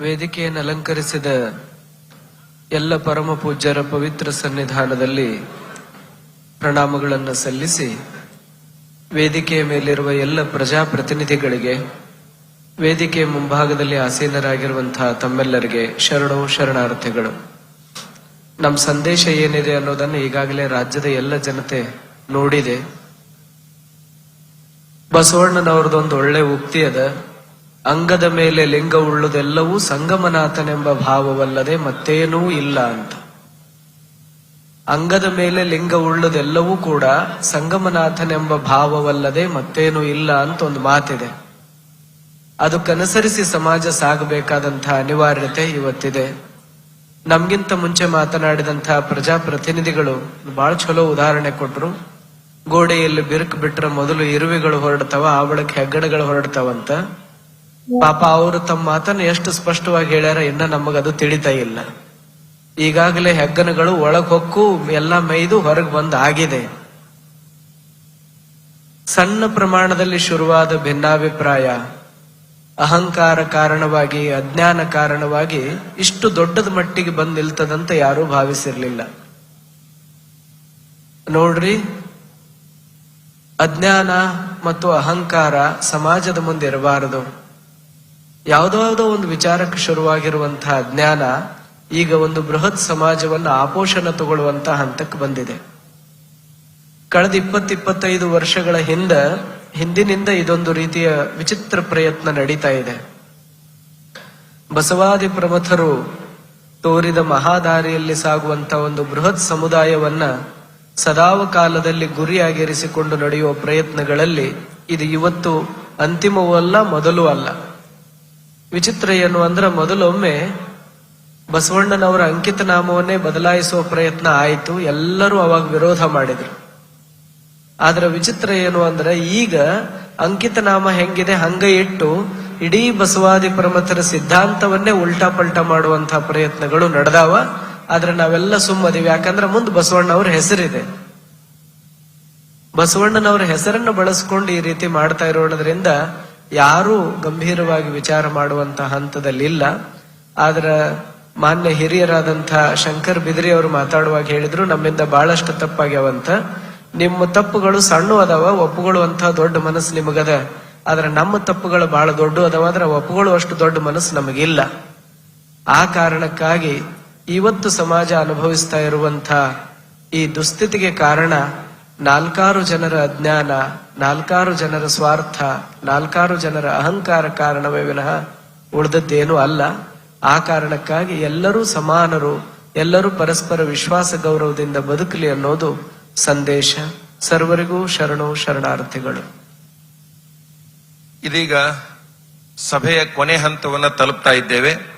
ವೇದಿಕೆಯನ್ನು ಅಲಂಕರಿಸಿದ ಎಲ್ಲ ಪರಮ ಪೂಜ್ಯರ ಪವಿತ್ರ ಸನ್ನಿಧಾನದಲ್ಲಿ ಪ್ರಣಾಮಗಳನ್ನು ಸಲ್ಲಿಸಿ ವೇದಿಕೆಯ ಮೇಲಿರುವ ಎಲ್ಲ ಪ್ರಜಾಪ್ರತಿನಿಧಿಗಳಿಗೆ, ವೇದಿಕೆಯ ಮುಂಭಾಗದಲ್ಲಿ ಆಸೀನರಾಗಿರುವಂತಹ ತಮ್ಮೆಲ್ಲರಿಗೆ ಶರಣವು ಶರಣಾರ್ಥಿಗಳು. ನಮ್ಮ ಸಂದೇಶ ಏನಿದೆ ಅನ್ನೋದನ್ನು ಈಗಾಗಲೇ ರಾಜ್ಯದ ಎಲ್ಲ ಜನತೆ ನೋಡಿದೆ. ಬಸವಣ್ಣನವ್ರದೊಂದು ಒಳ್ಳೆ ಉಕ್ತಿ ಅದ. ಅಂಗದ ಮೇಲೆ ಲಿಂಗ ಉಳ್ಳುದೆಲ್ಲವೂ ಸಂಗಮನಾಥನೆಂಬ ಭಾವವಲ್ಲದೆ ಮತ್ತೇನೂ ಇಲ್ಲ ಅಂತ. ಅಂಗದ ಮೇಲೆ ಲಿಂಗ ಉಳ್ಳುದೆಲ್ಲವೂ ಕೂಡ ಸಂಗಮನಾಥನೆಂಬ ಭಾವವಲ್ಲದೆ ಮತ್ತೇನೂ ಇಲ್ಲ ಅಂತ ಒಂದು ಮಾತಿದೆ. ಅದಕ್ಕನುಸರಿಸಿ ಸಮಾಜ ಸಾಗಬೇಕಾದಂತಹ ಅನಿವಾರ್ಯತೆ ಇವತ್ತಿದೆ. ನಮ್ಗಿಂತ ಮುಂಚೆ ಮಾತನಾಡಿದಂತಹ ಪ್ರಜಾಪ್ರತಿನಿಧಿಗಳು ಬಹಳ ಚಲೋ ಉದಾಹರಣೆ ಕೊಟ್ರು. ಗೋಡೆಯಲ್ಲಿ ಬಿರುಕು ಬಿಟ್ರೆ ಮೊದಲು ಇರುವೆಗಳು ಹೊರಡ್ತಾವ ಆ ಬಳಿಕ ಹೆಗ್ಗಡಗಳು ಹೊರಡ್ತಾವಂತ. ಪಾಪ ಅವರು ತಮ್ಮ ಮಾತನ್ನ ಎಷ್ಟು ಸ್ಪಷ್ಟವಾಗಿ ಹೇಳ್ಯಾರ ಇನ್ನ ನಮಗದು ತಿಳಿತಾ ಇಲ್ಲ. ಈಗಾಗಲೇ ಹೆಗ್ಗನಗಳು ಒಳಗ್ ಹೊಕ್ಕು ಎಲ್ಲ ಮೈದು ಹೊರಗೆ ಬಂದ್ ಆಗಿದೆ. ಸಣ್ಣ ಪ್ರಮಾಣದಲ್ಲಿ ಶುರುವಾದ ಭಿನ್ನಾಭಿಪ್ರಾಯ. ಅಹಂಕಾರ ಕಾರಣವಾಗಿ, ಅಜ್ಞಾನ ಕಾರಣವಾಗಿ ಇಷ್ಟು ದೊಡ್ಡದ ಮಟ್ಟಿಗೆ ಬಂದ್ ನಿಲ್ತದಂತ ಯಾರೂ ಭಾವಿಸಿರ್ಲಿಲ್ಲ. ನೋಡ್ರಿ, ಅಜ್ಞಾನ ಮತ್ತು ಅಹಂಕಾರ ಸಮಾಜದ ಮುಂದೆ ಇರಬಾರದು. ಯಾವುದೋ ಒಂದು ವಿಚಾರಕ್ಕೆ ಶುರುವಾಗಿರುವಂತಹ ಜ್ಞಾನ ಈಗ ಒಂದು ಬೃಹತ್ ಸಮಾಜವನ್ನು ಆಪೋಷಣ ತಗೊಳ್ಳುವಂತಹ ಹಂತಕ್ಕೆ ಬಂದಿದೆ. ಕಳೆದ ಇಪ್ಪತ್ತಿಪ್ಪತ್ತೈದು ವರ್ಷಗಳ ಹಿಂದ ಹಿಂದಿನಿಂದ ಇದೊಂದು ರೀತಿಯ ವಿಚಿತ್ರ ಪ್ರಯತ್ನ ನಡೀತಾ ಇದೆ. ಬಸವಾದಿ ಪ್ರಮಥರು ತೋರಿದ ಮಹಾದಾರಿಯಲ್ಲಿ ಸಾಗುವಂತ ಒಂದು ಬೃಹತ್ ಸಮುದಾಯವನ್ನ ಸದಾವ ಕಾಲದಲ್ಲಿ ಗುರಿಯಾಗಿರಿಸಿಕೊಂಡು ನಡೆಯುವ ಪ್ರಯತ್ನಗಳಲ್ಲಿ ಇದು ಇವತ್ತು ಅಂತಿಮವೂ ಅಲ್ಲ ಮೊದಲು ಅಲ್ಲ. ವಿಚಿತ್ರ ಏನು ಅಂದ್ರೆ ಮೊದಲೊಮ್ಮೆ ಬಸವಣ್ಣನವರ ಅಂಕಿತ ನಾಮವನ್ನೇ ಬದಲಾಯಿಸುವ ಪ್ರಯತ್ನ ಆಯಿತು. ಎಲ್ಲರೂ ಅವಾಗ ವಿರೋಧ ಮಾಡಿದ್ರು. ಆದ್ರ ವಿಚಿತ್ರ ಏನು ಅಂದ್ರೆ ಈಗ ಅಂಕಿತ ನಾಮ ಹೆಂಗಿದೆ, ಹಂಗ ಇಟ್ಟು ಇಡೀ ಬಸವಾದಿ ಪರಮತರ ಸಿದ್ಧಾಂತವನ್ನೇ ಉಲ್ಟಾ ಪಲ್ಟಾ ಮಾಡುವಂತಹ ಪ್ರಯತ್ನಗಳು ನಡೆದಾವ. ಆದ್ರೆ ನಾವೆಲ್ಲ ಸುಮ್ಮದಿವಿ ಯಾಕಂದ್ರೆ ಮುಂದೆ ಬಸವಣ್ಣವ್ರ ಹೆಸರಿದೆ. ಬಸವಣ್ಣನವರ ಹೆಸರನ್ನು ಬಳಸ್ಕೊಂಡು ಈ ರೀತಿ ಮಾಡ್ತಾ ಇರೋದ್ರಿಂದ ಯಾರೂ ಗಂಭೀರವಾಗಿ ವಿಚಾರ ಮಾಡುವಂತಹ ಹಂತದಲ್ಲಿಲ್ಲ. ಆದ್ರ ಮಾನ್ಯ ಹಿರಿಯರಾದಂತಹ ಶಂಕರ್ ಬಿದ್ರಿ ಅವರು ಮಾತಾಡುವಾಗ ಹೇಳಿದ್ರು, ನಮ್ಮಿಂದ ಬಹಳಷ್ಟು ತಪ್ಪಾಗ್ಯಾವಂತ. ನಿಮ್ಮ ತಪ್ಪುಗಳು ಸಣ್ಣ ಅದಾವ ಒಪ್ಪುಗೊಳ್ಳುವಂತಹ ದೊಡ್ಡ ಮನಸ್ಸು ನಿಮಗದ. ಆದ್ರೆ ನಮ್ಮ ತಪ್ಪುಗಳು ಬಹಳ ದೊಡ್ಡ ಅದಾವ, ಆದ್ರೆ ಒಪ್ಪುಗೊಳ್ಳುವಷ್ಟು ದೊಡ್ಡ ಮನಸ್ಸು ನಮಗಿಲ್ಲ. ಆ ಕಾರಣಕ್ಕಾಗಿ ಇವತ್ತು ಸಮಾಜ ಅನುಭವಿಸ್ತಾ ಇರುವಂತ ಈ ದುಸ್ಥಿತಿಗೆ ಕಾರಣ ನಾಲ್ಕಾರು ಜನರ ಅಜ್ಞಾನ, ನಾಲ್ಕಾರು ಜನರ ಸ್ವಾರ್ಥ, ನಾಲ್ಕಾರು ಜನರ ಅಹಂಕಾರ ಕಾರಣವೇ ವಿನಃ ಉಳಿದದ್ದೇನೂ ಅಲ್ಲ. ಆ ಕಾರಣಕ್ಕಾಗಿ ಎಲ್ಲರೂ ಸಮಾನರು, ಎಲ್ಲರೂ ಪರಸ್ಪರ ವಿಶ್ವಾಸ ಗೌರವದಿಂದ ಬದುಕಲಿ ಅನ್ನೋದು ಸಂದೇಶ. ಸರ್ವರಿಗೂ ಶರಣು ಶರಣಾರ್ಥಿಗಳು. ಇದೀಗ ಸಭೆಯ ಕೊನೆ ಹಂತವನ್ನು ತಲುಪ್ತಾ ಇದ್ದೇವೆ.